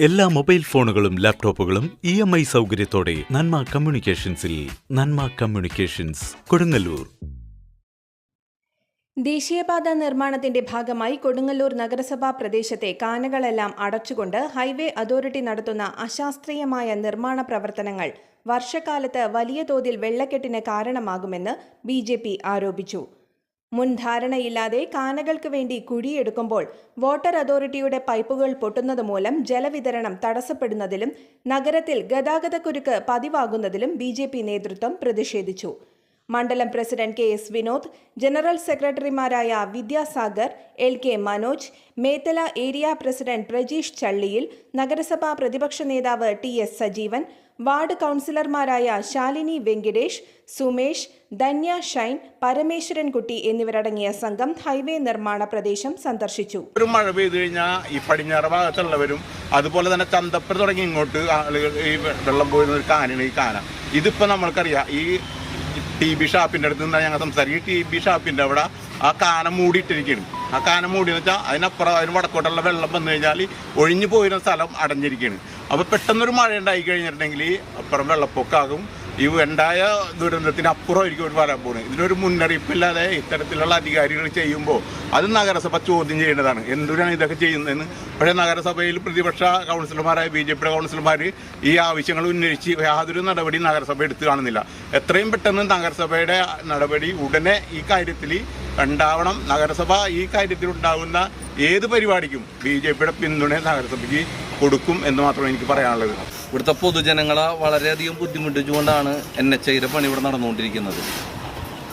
എല്ലാ മൊബൈൽ ഫോണുകളും ലാപ്ടോപ്പുകളും ഇ എം ഐ സൗകര്യത്തോടെ നന്മ കമ്മ്യൂണിക്കേഷൻസിൽ നന്മ കമ്മ്യൂണിക്കേഷൻസ് കൊടുങ്ങല്ലൂർ. ദേശീയപാത നിർമ്മാണത്തിന്റെ ഭാഗമായി കൊടുങ്ങല്ലൂർ നഗരസഭാ പ്രദേശത്തെ കാനകളെല്ലാം അടച്ചുകൊണ്ട് ഹൈവേ അതോറിറ്റി നടത്തുന്ന അശാസ്ത്രീയമായ നിർമ്മാണ പ്രവർത്തനങ്ങൾ വർഷക്കാലത്ത് വലിയ തോതിൽ വെള്ളക്കെട്ടിന് കാരണമാകുമെന്ന് ബി ആരോപിച്ചു. മുൻ ധാരണയില്ലാതെ കാനകൾക്ക് വേണ്ടി കുഴിയെടുക്കുമ്പോൾ വാട്ടർ അതോറിറ്റിയുടെ പൈപ്പുകൾ പൊട്ടുന്നത് മൂലം ജലവിതരണം തടസ്സപ്പെടുന്നതിലും നഗരത്തിൽ ഗതാഗതക്കുരുക്ക് പതിവാകുന്നതിലും ബി നേതൃത്വം പ്രതിഷേധിച്ചു. മണ്ഡലം president K S Vinod general സെക്രട്ടറിമാരായ Vidyasagar L K Manoj Methala area president Prajeesh Challiyil നഗരസഭാ പ്രതിപക്ഷ നേതാവ് ടി എസ് സജീവൻ വാർഡ് കൗൺസിലർമാരായ ശാലിനി വെങ്കിടേഷ് സുമേഷ് ധന്യ ഷൈൻ പരമേശ്വരൻകുട്ടി എന്നിവരടങ്ങിയ സംഘം ഹൈവേ നിർമ്മാണ പ്രദേശം സന്ദർശിച്ചു. ഒരു മഴ പെയ്തു കഴിഞ്ഞാൽ ഈ പടിഞ്ഞാറ് ഭാഗത്തുള്ളവരും അതുപോലെ തന്നെ ചന്തപ്പുര തുടങ്ങി ഇങ്ങോട്ട് ആളുകൾ ഈ വെള്ളം പോയിരുന്ന ഒരു കാനാണ് ഈ കാന. ഇതിപ്പോ നമ്മൾക്കറിയാം ഈ ടി ബി ഷാപ്പിന്റെ അടുത്ത് നിന്നാണ് ഞങ്ങൾ സംസാരിക്കുക ടി ബി ഷാപ്പിന്റെ അവിടെ ആ കാനം മൂടിയിട്ടിരിക്കുകയാണ്. ആ കാനം മൂടി എന്ന് വെച്ചാൽ അതിനപ്പുറം അതിന് വടക്കോട്ടുള്ള വെള്ളം വന്നു കഴിഞ്ഞാൽ ഒഴിഞ്ഞു പോയിരുന്ന സ്ഥലം അടഞ്ഞിരിക്കുകയാണ്. അപ്പോൾ പെട്ടെന്നൊരു മഴ ഉണ്ടായി കഴിഞ്ഞിട്ടുണ്ടെങ്കിൽ അപ്പുറം വെള്ളപ്പൊക്കാകും. ഈ ഉണ്ടായ ദുരന്തത്തിന് അപ്പുറമായിരിക്കും ഒരു വരാൻ പോകുന്നത്. ഇതിനൊരു മുന്നറിയിപ്പില്ലാതെ ഇത്തരത്തിലുള്ള അധികാരികൾ ചെയ്യുമ്പോൾ അത് നഗരസഭ ചോദ്യം ചെയ്യേണ്ടതാണ്. എന്തിനാണ് ഇതൊക്കെ ചെയ്യുന്നതെന്ന്? പക്ഷേ നഗരസഭയിൽ പ്രതിപക്ഷ കൗൺസിലർമാരായ ബി ജെ പിയുടെ കൗൺസിലർമാർ ഈ ആവശ്യങ്ങൾ ഉന്നയിച്ച് യാതൊരു നടപടി നഗരസഭ എടുത്തു കാണുന്നില്ല. എത്രയും പെട്ടെന്ന് നഗരസഭയുടെ നടപടി ഉടനെ ഈ കാര്യത്തിൽ ഉണ്ടാവണം. നഗരസഭ ഈ കാര്യത്തിൽ ഉണ്ടാകുന്ന ഏത് പരിപാടിക്കും ബി ജെ പിയുടെ പിന്തുണ നഗരസഭയ്ക്ക് കൊടുക്കും എന്ന് മാത്രമേ എനിക്ക് പറയാനുള്ളത്. ഇവിടുത്തെ പൊതുജനങ്ങളെ വളരെയധികം ബുദ്ധിമുട്ടിച്ചുകൊണ്ടാണ് എൻ എച്ച് ഐയുടെ പണി ഇവിടെ നടന്നുകൊണ്ടിരിക്കുന്നത്.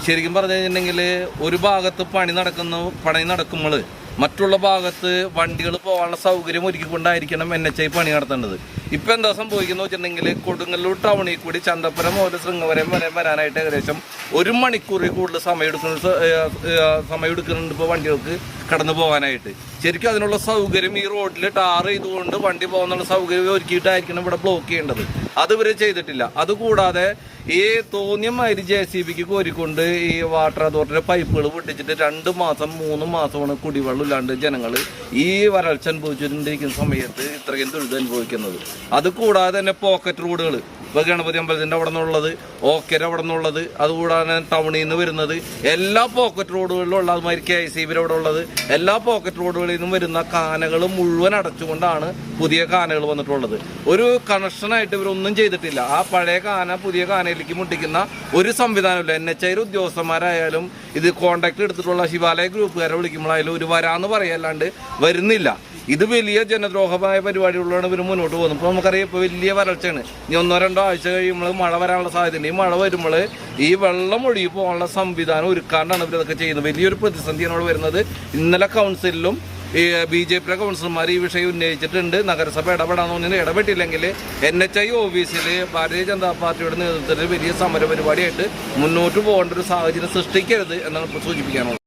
ശരിക്കും പറഞ്ഞു കഴിഞ്ഞിട്ടുണ്ടെങ്കിൽ ഒരു ഭാഗത്ത് പണി നടക്കുന്നു പണി നടക്കുമ്പോൾ മറ്റുള്ള ഭാഗത്ത് വണ്ടികൾ പോകാനുള്ള സൗകര്യം ഒരുക്കിക്കൊണ്ടായിരിക്കണം എൻ എച്ച് ഐ പണി നടത്തേണ്ടത്. ഇപ്പം എന്താ സംഭവിക്കുന്നത് വെച്ചിട്ടുണ്ടെങ്കിൽ കൊടുങ്ങല്ലൂർ ടൗണിൽ കൂടി ചന്തപ്പുരം മുതൽ ശൃംഗവരം വരെ വരാനായിട്ട് ഏകദേശം ഒരു മണിക്കൂറിൽ കൂടുതൽ സമയം എടുക്കുന്ന സമയം എടുക്കുന്നുണ്ട് ഇപ്പോൾ വണ്ടികൾക്ക് കടന്നു പോകാനായിട്ട്. ശരിക്കും അതിനുള്ള സൗകര്യം ഈ റോഡിൽ ടാർ ചെയ്തുകൊണ്ട് വണ്ടി പോകുന്നുള്ള സൗകര്യം ഒരുക്കിയിട്ടായിരിക്കണം ഇവിടെ ബ്ലോക്ക് ചെയ്യേണ്ടത്. അത് ഇവർ ചെയ്തിട്ടില്ല. അതുകൂടാതെ ഈ തോന്നിയം മാതിരി ജെ സി ബിക്ക് കോരിക്കൊണ്ട് ഈ വാട്ടർ അതോറിറ്റിയുടെ പൈപ്പുകൾ പൊട്ടിച്ചിട്ട് രണ്ട് മാസം മൂന്ന് മാസമാണ് കുടിവെള്ളം ഇല്ലാണ്ട് ജനങ്ങൾ ഈ വരൾച്ച അനുഭവിച്ചുകൊണ്ടിരിക്കുന്ന സമയത്ത് ഇത്രയും ദുരിതം അനുഭവിക്കുന്നത്. അതുകൂടാതെ തന്നെ പോക്കറ്റ് റോഡുകൾ ഗണപതി അമ്പലത്തിന്റെ അവിടെ നിന്നുള്ളത്. ഓക്കര അവിടെ നിന്നുള്ളത്. അതുകൂടാതെ ടൗണിൽ നിന്ന് വരുന്നത്. എല്ലാ പോക്കറ്റ് റോഡുകളിലും ഉള്ള അതുമാതിരി കെ ഐ സി ബി അവിടെ ഉള്ളത്. എല്ലാ പോക്കറ്റ് റോഡുകളിൽ നിന്നും വരുന്ന കാനകൾ മുഴുവൻ അടച്ചുകൊണ്ടാണ് പുതിയ കാനകൾ വന്നിട്ടുള്ളത്. ഒരു കണക്ഷനായിട്ട് ഇവരൊന്നും ചെയ്തിട്ടില്ല. ആ പഴയ കാന പുതിയ കാനയിലേക്ക് മുട്ടിക്കുന്ന ഒരു സംവിധാനമില്ല. എൻ എച്ച് ഐ ഉദ്യോഗസ്ഥന്മാരായാലും ഇത് കോണ്ടാക്ട് എടുത്തിട്ടുള്ള ശിവാലയ ഗ്രൂപ്പുകാരെ വിളിക്കുമ്പോഴായാലും ഒരു വരാന്ന് പറയല്ലാണ്ട് വരുന്നില്ല. ഇത് വലിയ ജനദ്രോഹമായ പരിപാടികളാണ് ഇവർ മുന്നോട്ട് പോകുന്നത്. ഇപ്പോൾ നമുക്കറിയാം ഇപ്പോൾ വലിയ വരൾച്ചയാണ്. ഇനി ഒന്നോ രണ്ടോ ആഴ്ച കഴിയുമ്പോൾ മഴ വരാനുള്ള സാധ്യതയുണ്ട്. ഈ മഴ വരുമ്പോൾ ഈ വെള്ളം ഒഴുകി പോകാനുള്ള സംവിധാനം ഒരുക്കാണ്ടാണ് ഇവരിതൊക്കെ ചെയ്യുന്നത്. വലിയൊരു പ്രതിസന്ധിയാണ് അവിടെ വരുന്നത്. ഇന്നലെ കൗൺസിലിലും ഈ ബി ജെ പിയുടെ കൗൺസിലർമാർ ഈ വിഷയം ഉന്നയിച്ചിട്ടുണ്ട്. നഗരസഭ ഇടപെടാന്ന് പറഞ്ഞാൽ ഇടപെട്ടില്ലെങ്കിൽ എൻ എച്ച് ഐ ഓഫീസിൽ ഭാരതീയ ജനതാ പാർട്ടിയുടെ നേതൃത്വത്തിൽ വലിയ സമര പരിപാടിയായിട്ട് മുന്നോട്ട് പോകേണ്ട ഒരു സാഹചര്യം സൃഷ്ടിക്കരുത് എന്നാണ് ഇപ്പോൾ സൂചിപ്പിക്കാനുള്ളത്.